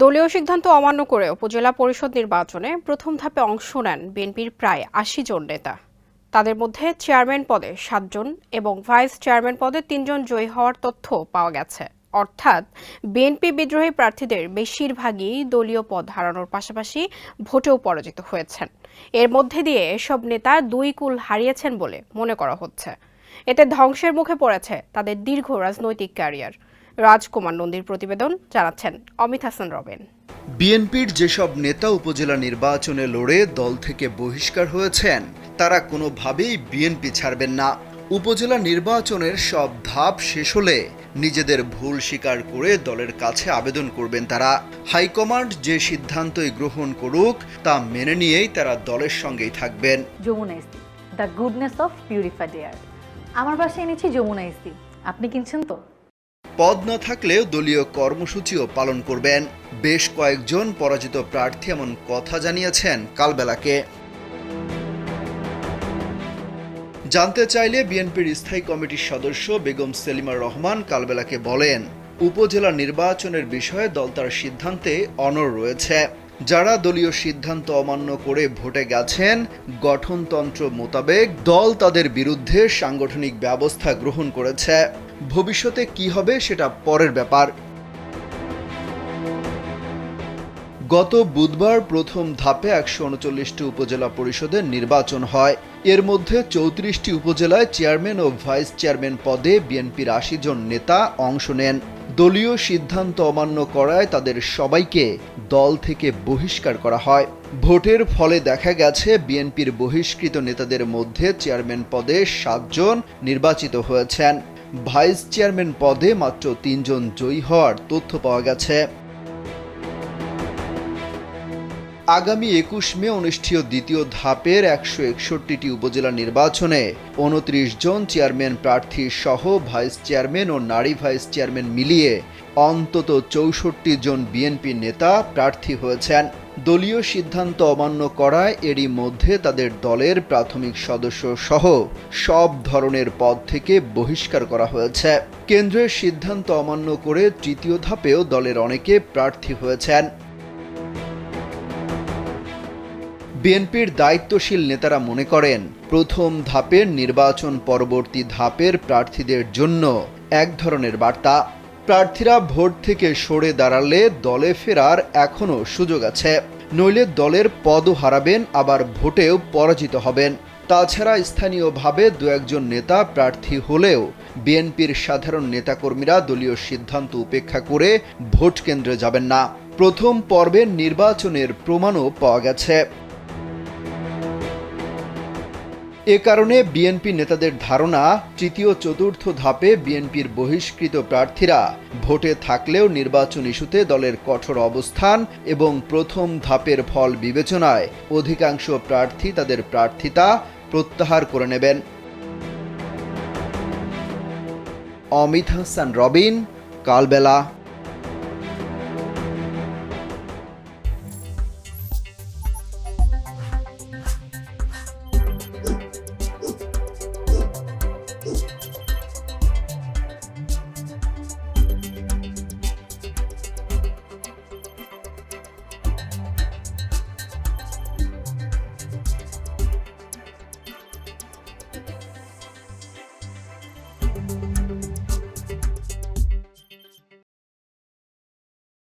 দলীয় সিদ্ধান্ত অমান্য করে উপজেলা পরিষদ নির্বাচনে প্রথম ধাপে অংশ নেন বিএনপির প্রায় আশি জন নেতা। তাদের মধ্যে চেয়ারম্যান পদে সাতজন এবং ভাইস চেয়ারম্যান পদে তিনজন জয়ী হওয়ার তথ্য পাওয়া গেছে। অর্থাৎ বিএনপি বিদ্রোহী প্রার্থীদের বেশিরভাগই দলীয় পদ হারানোর পাশাপাশি ভোটেও পরাজিত হয়েছেন। এর মধ্যে দিয়ে এসব নেতা দুই কুল হারিয়েছেন বলে মনে করা হচ্ছে। এতে ধ্বংসের মুখে পড়েছে তাদের দীর্ঘ রাজনৈতিক ক্যারিয়ার। রাজকুমার নন্দীর প্রতিবেদন জানাচ্ছেন অমিত হাসান রবেন। বিএনপির যেসব নেতা উপজেলা নির্বাচনে লড়ে দল থেকে বহিষ্কার হয়েছেন তারা কোনোভাবেই বিএনপি ছাড়বেন না। উপজেলা নির্বাচনের সব ধাপ শেষ হলে নিজেদের ভুল স্বীকার করে দলের কাছে আবেদন করবেন তারা। হাইকমান্ড যে সিদ্ধান্তই গ্রহণ করুক তা মেনে নিয়েই তারা দলের সঙ্গেই থাকবেন। Jamuna ইস্তি the goodness of purified air. আমার বাসায় এনেছি যমুনা ইস্তি আপনি কিনছেন তো? পদ না থাকলেও দলীয় কর্মসূচিও পালন করবেন। বেশ কয়েকজন পরাজিত প্রার্থী এমন কথা জানিয়েছেন কালবেলাকে। জানতে চাইলে বিএনপির স্থায়ী কমিটির সদস্য বেগম সেলিমা রহমান কালবেলাকে বলেন, উপজেলা নির্বাচনের বিষয়ে দল তার সিদ্ধান্তে অনড় রয়েছে। যারা দলীয় সিদ্ধান্ত অমান্য করে ভোটে গেছেন, গঠনতন্ত্র মোতাবেক দল তাদের বিরুদ্ধে সাংগঠনিক ব্যবস্থা গ্রহণ করেছে। ভবিষ্যতে কি হবে সেটা পরের ব্যাপার। গত বুধবার প্রথম ধাপে একশো উনচল্লিশটি উপজেলা পরিষদের নির্বাচন হয়। এর মধ্যে চৌত্রিশটি উপজেলায় চেয়ারম্যান ও ভাইস চেয়ারম্যান পদে বিএনপির আশি জন নেতা অংশ নেন। দলীয় সিদ্ধান্ত অমান্য করায় তাদের সবাইকে দল থেকে বহিষ্কার করা হয়। ভোটের ফলে দেখা গেছে, বিএনপির বহিষ্কৃত নেতাদের মধ্যে চেয়ারম্যান পদে সাতজন নির্বাচিত হয়েছেন। ভাইস চেয়ারম্যান পদে মাত্র তিনজন জয়ী হওয়ার তথ্য পাওয়া গেছে। আগামী একুশ মে অনুষ্ঠেয় দ্বিতীয় ধাপের একশো একষট্টিটি উপজেলা নির্বাচনে উনত্রিশ জন চেয়ারম্যান প্রার্থী সহ ভাইস চেয়ারম্যান ও নারী ভাইস চেয়ারম্যান মিলিয়ে অন্তত চৌষট্টি জন বিএনপি নেতা প্রার্থী হয়েছেন। দলীয় সিদ্ধান্ত অমান্য করায় এরই মধ্যে তাদের দলের প্রাথমিক সদস্য সহ সব ধরনের পদ থেকে বহিষ্কার করা হয়েছে। কেন্দ্রের সিদ্ধান্ত অমান্য করে তৃতীয় ধাপেও দলের অনেকে প্রার্থী হয়েছেন। বিএনপির দায়িত্বশীল নেতারা মনে করেন, প্রথম ধাপের নির্বাচন পরবর্তী ধাপের প্রার্থীদের জন্য এক ধরনের বার্তা। প্রার্থীরা ভোট থেকে সরে দাঁড়ালে দলে ফেরার এখনও সুযোগ আছে। নইলে দলের পদও হারাবেন, আবার ভোটেও পরাজিত হবেন। তাছাড়া স্থানীয়ভাবে দু একজন নেতা প্রার্থী হলেও বিএনপির সাধারণ নেতাকর্মীরা দলীয় সিদ্ধান্ত উপেক্ষা করে ভোট কেন্দ্রে যাবেন না। প্রথম পর্বের নির্বাচনের প্রমাণও পাওয়া গেছে। এ কারণে বিএনপি নেতাদের ধারণা, তৃতীয় চতুর্থ ধাপে বিএনপির বহিষ্কৃত প্রার্থীরা ভোটে থাকলেও নির্বাচন ইস্যুতে দলের কঠোর অবস্থান এবং প্রথম ধাপের ফল বিবেচনায় অধিকাংশ প্রার্থী তাদের প্রার্থিতা প্রত্যাহার করে নেবেন। অমিত হাসান, রবিন, কালবেলা।